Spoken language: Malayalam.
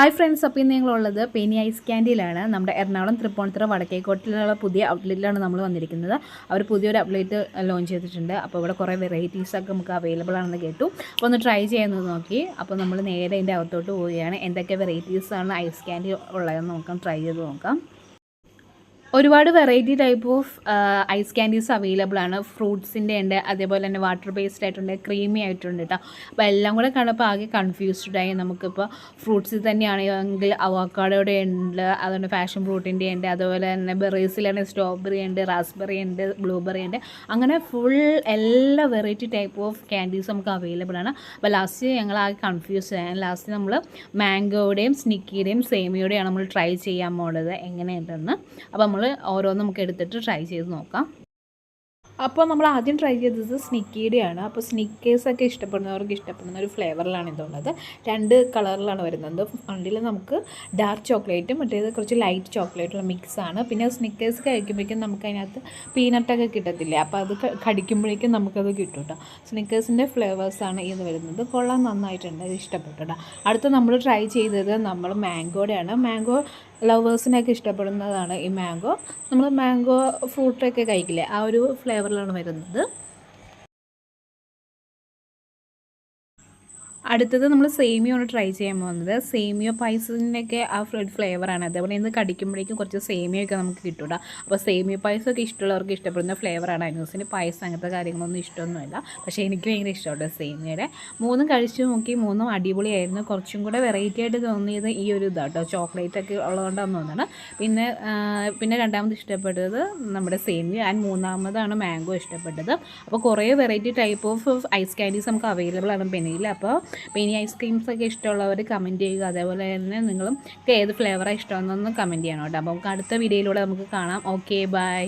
ഹായ് ഫ്രണ്ട്സ് അപ്പോൾ ഇന്ന് ഞങ്ങളുള്ളത് പേനി ഐസ് ക്യാൻഡിയിലാണ് നമ്മുടെ എറണാകുളം തൃപ്പൂണിത്തുറ വടക്കേക്കോട്ടിലുള്ള പുതിയ ഔട്ട്ലെറ്റിലാണ് നമ്മൾ വന്നിരിക്കുന്നത്. അവർ പുതിയൊരു അപ്ലേറ്റ് ലോഞ്ച് ചെയ്തിട്ടുണ്ട്. അപ്പോൾ ഇവിടെ കുറേ വെറൈറ്റീസ് ഒക്കെ നമുക്ക് അവൈലബിൾ ആണെന്ന് കേട്ടു. അപ്പോൾ ഒന്ന് ട്രൈ ചെയ്യാമെന്ന് നോക്കി. അപ്പോൾ നമ്മൾ നേരെ അതിന്റെ അകത്തോട്ട് പോവുകയാണ്. എന്തൊക്കെ വെറൈറ്റീസാണ് ഐസ് ക്യാൻഡി ഉള്ളതെന്ന് നോക്കാം ട്രൈ ചെയ്ത് നോക്കാം. ഒരുപാട് variety type of ice candies available ആണ്. ഫ്രൂട്ട്സിന്റെ ഉണ്ട് അതേപോലെ തന്നെ വാട്ടർ ബേസ്ഡ് ആയിട്ടുണ്ട് ക്രീമി ആയിട്ടുണ്ട് കേട്ടോ അപ്പോൾ എല്ലാം കൂടെ കണ്ടപ്പോൾ ആകെ കൺഫ്യൂസ്ഡായി നമുക്കിപ്പോൾ ഫ്രൂട്ട്സിൽ തന്നെയാണെങ്കിൽ അവക്കാടോടെ ഉണ്ട് അതുകൊണ്ട് ഫാഷൻ ഫ്രൂട്ടിന്റെ ഉണ്ട് അതുപോലെ തന്നെ ബെറീസിലാണ് സ്ട്രോബെറി ഉണ്ട് റാസ്ബെറി ഉണ്ട് ബ്ലൂബെറി ഉണ്ട്. അങ്ങനെ ഫുൾ എല്ലാ വെറൈറ്റി ടൈപ്പ് ഓഫ് ക്യാൻഡീസ് നമുക്ക് അവൈലബിൾ ആണ്. അപ്പോൾ ലാസ്റ്റ് ഞങ്ങൾ ആകെ കൺഫ്യൂസ്ഡ് ആയി. ലാസ്റ്റ് നമ്മൾ മാംഗോയുടെയും സ്നിക്കിയുടെയും സേമിയുടെയാണ് നമ്മൾ ട്രൈ ചെയ്യാൻ പോകുന്നത് എങ്ങനെയുണ്ടെന്ന്. അപ്പോൾ നമ്മൾ ഓരോന്നും നമുക്ക് എടുത്തിട്ട് ട്രൈ ചെയ്ത് നോക്കാം. അപ്പോൾ നമ്മൾ ആദ്യം ട്രൈ ചെയ്തത് സ്നിക്കിയുടെയാണ്. അപ്പോൾ സ്നിക്കേഴ്സൊക്കെ ഇഷ്ടപ്പെടുന്നവർക്ക് ഇഷ്ടപ്പെടുന്ന ഒരു ഫ്ലേവറിലാണ് ഇതുള്ളത്. രണ്ട് കളറിലാണ് വരുന്നത്. ഫ്രണ്ടിൽ നമുക്ക് ഡാർക്ക് ചോക്ലേറ്റും മറ്റേത് കുറച്ച് ലൈറ്റ് ചോക്ലേറ്റുള്ള മിക്സാണ് പിന്നെ സ്നിക്കേഴ്സ് കഴിക്കുമ്പോഴേക്കും നമുക്ക് അതിനകത്ത് പീനട്ടൊക്കെ കിട്ടത്തില്ലേ? അപ്പോൾ അത് കടിക്കുമ്പോഴേക്കും നമുക്കത് കിട്ടും കേട്ടോ സ്നിക്കേഴ്സിന്റെ ഫ്ലേവേഴ്സാണ് ഇത് വരുന്നത്. കൊള്ളാൻ നന്നായിട്ടുണ്ട്. ഇഷ്ടപ്പെട്ടു കേട്ടോ അടുത്ത് നമ്മൾ ട്രൈ ചെയ്തത് നമ്മൾ മാംഗോടെയാണ് മാംഗോ ലവേഴ്സിനൊക്കെ ഇഷ്ടപ്പെടുന്നതാണ് ഈ മാംഗോ. നമ്മൾ മാംഗോ ഫ്രൂട്ടൊക്കെ കഴിക്കില്ലേ? ആ ഒരു ഫ്ലേവറിലാണ് വരുന്നത്. അടുത്തത് നമ്മൾ സേമിയോ ആണ് ട്രൈ ചെയ്യാൻ പോകുന്നത്. സേമിയോ പായസത്തിന്റെയൊക്കെ ആ ഫ്രഡ് ഫ്ലേവറാണ് അതേപോലെ ഇന്ന് കടിക്കുമ്പോഴേക്കും കുറച്ച് സേമിയൊക്കെ നമുക്ക് കിട്ടൂട അപ്പോൾ സേമിയോ പായസമൊക്കെ ഇഷ്ടമുള്ളവർക്ക് ഇഷ്ടപ്പെടുന്ന ഫ്ലേവറാണ് അനൂസിന് പായസം അങ്ങനത്തെ കാര്യങ്ങളൊന്നും ഇഷ്ടമൊന്നുമില്ല. പക്ഷേ എനിക്ക് ഭയങ്കര ഇഷ്ടമുണ്ട് സേമിയയുടെ. മൂന്നും കഴിച്ചു നോക്കി മൂന്നും അടിപൊളിയായിരുന്നു. കുറച്ചും കൂടെ വെറൈറ്റി ആയിട്ട് തോന്നിയത് ഈ ഒരു ഇതാട്ടോ. ചോക്ലേറ്റ് ഒക്കെ ഉള്ളതുകൊണ്ടാണ് തോന്നുന്നത് പിന്നെ പിന്നെ രണ്ടാമത് ഇഷ്ടപ്പെട്ടത് നമ്മുടെ സേമിയ ആൻഡ് മൂന്നാമതാണ് മാംഗോ ഇഷ്ടപ്പെട്ടത്. അപ്പോൾ കുറേ variety type of ice candies നമുക്ക് അവൈലബിൾ ആണ്. പെനയിൽ അപ്പോൾ പെനി ഐസ്ക്രീംസ് ഒക്കെ ഇഷ്ടമുള്ളവർ കമന്റ് ചെയ്യുക. അതേപോലെ തന്നെ നിങ്ങളും ഏത് ഫ്ലേവറാണ് ഇഷ്ടമെന്നൊന്ന് കമന്റ് ചെയ്യണം കേട്ടോ. അപ്പോൾ നമുക്ക് അടുത്ത വീഡിയോയിലൂടെ നമുക്ക് കാണാം. Okay bye